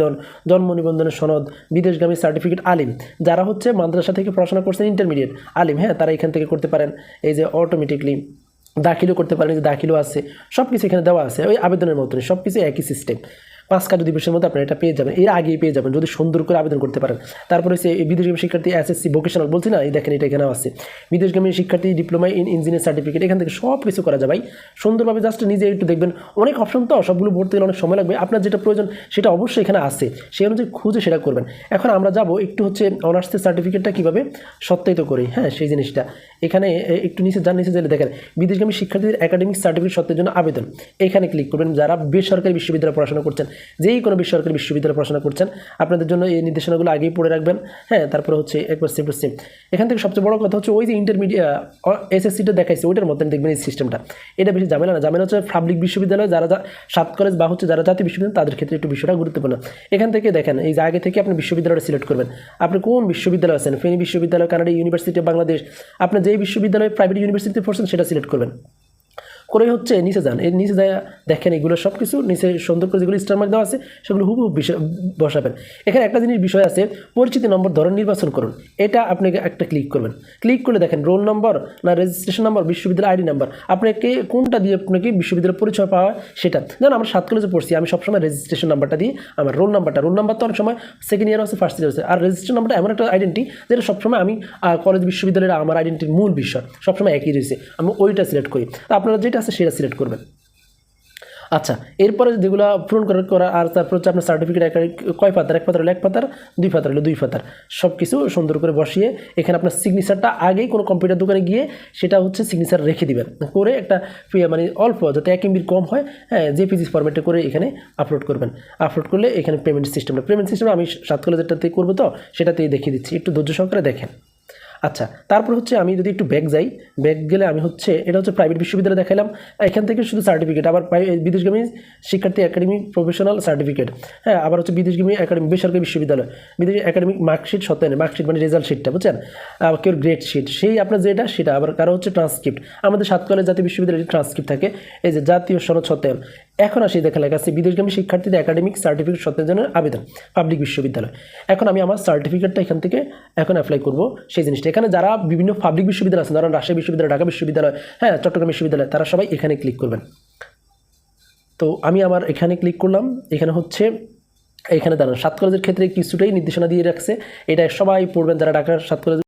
আবেদন জন্ম নিবন্ধনের সনদ, বিদেশগামী সার্টিফিকেট আলিম, যারা হচ্ছে মাদ্রাসা থেকে পড়াশোনা করছেন ইন্টারমিডিয়েট আলিম হ্যাঁ তারা এখান থেকে করতে পারেন। এই যে অটোমেটিকলি দাখিলও করতে পারেন যে দাখিলও আছে সব কিছু এখানে দেওয়া আছে, ওই আবেদনের মতনই সব কিছু একই সিস্টেম পাঁচ কার্য দিবসের মধ্যে আপনারা এটা পেয়ে যাবেন। এর আগেই পেয়ে যাবেন, যদি সুন্দর করে আবেদন করতে পারেন। তারপরে হচ্ছে বিদেশগামী শিক্ষার্থী এসএসসি ভোকেশনাল বলছি না? এই দেখেন এটা এখানে আছে। বিদেশগামী শিক্ষার্থী ডিপ্লোমা ইন ইঞ্জিনিয়ার সার্টিফিকেট এখান থেকে সব কিছু করা ভাই। সুন্দরভাবে জাস্ট নিজে একটু দেখবেন। অনেক অপশন তো, সবগুলো ভর্তি গেলে অনেক সময় লাগবে। আপনার যেটা প্রয়োজন, সেটা অবশ্যই এখানে আছে। সেই অনুযায়ী খুঁজে সেটা করবেন। এখন আমরা যাব একটু হচ্ছে অনার্সের সার্টিফিকেটটা কীভাবে সত্যায়িত করি। হ্যাঁ সেই জিনিসটা। এখানে একটু নিচে যান নিচে গেলে দেখেন, বিদেশগামী শিক্ষার্থীদের একাডেমিক সার্টিফিকেট সত্ত্বের জন্য আবেদন। এখানে ক্লিক করবেন। যারা বেসরকারি বিশ্ববিদ্যালয়ে পড়াশোনা করছেন যেই কোনো বেসরকারি বিশ্ববিদ্যালয়ে পড়াশোনা করছেন, আপনাদের জন্য এই নির্দেশনাগুলো আগেই পড়ে রাখবেন। হ্যাঁ তারপরে হচ্ছে একবার সেম টু সেম এখান থেকে সবচেয়ে বড় কথা হচ্ছে ওই যে ইন্টারমিডিয়েট এসএসসিটা দেখাইছে, ওইটার মধ্যে দেখবেন এই সিস্টেমটা এটা বেশি ঝামেলা না, ঝামেলা হচ্ছে পাবলিক বিশ্ববিদ্যালয় যারা সাত কলেজ বা হচ্ছে যারা জাতীয় বিশ্ববিদ্যালয়, তাদের ক্ষেত্রে একটু বিষয়টা গুরুত্বপূর্ণ। এখান থেকে দেখেন, এই আগে থেকে আপনি বিশ্ববিদ্যালয়টা সিলেক্ট করবেন। আপনি কোন বিশ্ববিদ্যালয় আছেন? ফেনী বিশ্ববিদ্যালয়, কানাডা ইউনিভার্সিটি অফ বাংলাদেশ আপনি যেই বিশ্ববিদ্যালয় প্রাইভেট ইউনিভার্সিটিতে পড়ছেন, সেটা সিলেক্ট করবেন। করে হচ্ছে, নিচে যান। এর নিচে যায় দেখেন এগুলো সব কিছু নিচে সুন্দর করে যেগুলো স্টার মার্ক দেওয়া আছে, সেগুলো হুবহু বসাবেন। এখানে একটা জিনিস, বিষয় আছে, পরিচিতি নম্বর ধরন নির্বাচন করুন। এটা আপনাকে একটা ক্লিক করবেন। ক্লিক করলে দেখেন রোল নম্বর না রেজিস্ট্রেশন নম্বর বিশ্ববিদ্যালয় আইডি নাম্বার আপনাকে কোনটা দিয়ে আপনাকে বিশ্ববিদ্যালয় পরিচয় পাওয়া সেটা। যেমন আমরা সাত কলেজে পড়ছি, আমি সবসময় রেজিস্ট্রেশন নাম্বারটা দিই, আমার রোল নাম্বারটা রোল নাম্বার তো অনেক সময় সেকেন্ড ইয়ার আছে ফার্স্ট ইয়ার আছে। আর রেজিস্ট্রেশন নাম্বারটা এমন একটা আইডেন্টি যেটা সবসময় আমি কলেজ বিশ্ববিদ্যালয়ের আমার আইডেন্টির মূল বিষয়, সবসময় একই রয়েছে। আমি ওইটা সিলেক্ট করি। আপনারা যেটা আছে সেটা সিলেক্ট করবেন। আচ্ছা এরপরে যেগুলো পূরণ করার করা আর তারপর হচ্ছে আপনার সার্টিফিকেট এক কয় পাতার? এক পাতার হলো এক পাতার, দুই পাতার হলো দুই পাতার। সব কিছু সুন্দর করে বসিয়ে এখানে আপনার সিগনেচারটা আগেই কোনো কম্পিউটার দোকানে গিয়ে সেটা হচ্ছে সিগনেচার রেখে দিবেন। করে একটা মানে অল্প, যাতে এক এমবির কম হয় হ্যাঁ জেপিজি ফরম্যাটে করে এখানে আপলোড করবেন। আপলোড করলে এখানে পেমেন্ট সিস্টেমটা পেমেন্ট সিস্টেম আমি সাত কলেজেরটাতে করব তো? সেটাতেই দেখিয়ে দিচ্ছি। একটু ধৈর্য সহকারে দেখেন। আচ্ছা তারপর হচ্ছে আমি যদি একটু ব্যাগ যাই ব্যাগ গেলে আমি হচ্ছে, এটা হচ্ছে প্রাইভেট বিশ্ববিদ্যালয় দেখালাম এখান থেকে শুধু সার্টিফিকেট আবার বিদেশগামী শিক্ষার্থী একাডেমি প্রফেশনাল সার্টিফিকেট হ্যাঁ আবার হচ্ছে বিদেশগামী একাডেমি বেসরকারি বিশ্ববিদ্যালয়। বিদেশ একাডেমিক মার্কশিট সত্যায়ন মার্কশিট মানে রেজাল্ট শিটটা বুঝছেন? কেউ গ্রেড শিট সেই আপনার যেটা, সেটা। আবার কারও হচ্ছে ট্রান্সক্রিপ্ট আমাদের সাত জাতীয় বিশ্ববিদ্যালয়ের ট্রান্সক্রিপ্ট থাকে। এই যে জাতীয় সনদ সত্যায়ন এখন আসি দেখা লেখা বিদেশগামী শিক্ষার্থীদের একাডেমিক সার্টিফিকেট সত্যায়নের আবেদন পাবলিক বিশ্ববিদ্যালয়। এখন আমি আমার সার্টিফিকেটটা এখান থেকে এখন অ্যাপ্লাই করব সেই জিনিসটা। এখানে যারা বিভিন্ন পাবলিক বিশ্ববিদ্যালয় আছে, ধরেন রাজশাহী বিশ্ববিদ্যালয়, ঢাকা বিশ্ববিদ্যালয় হ্যাঁ চট্টগ্রাম বিশ্ববিদ্যালয়, তারা সবাই এখানে ক্লিক করবেন। তো আমি আমার এখানে ক্লিক করলাম, এখানে হচ্ছে এখানে দাঁড়ান, সাত কলেজের ক্ষেত্রে কিছুটাই নির্দেশনা দিয়ে রাখছে। এটা সবাই পড়বেন, যারা ঢাকার সাত কলেজ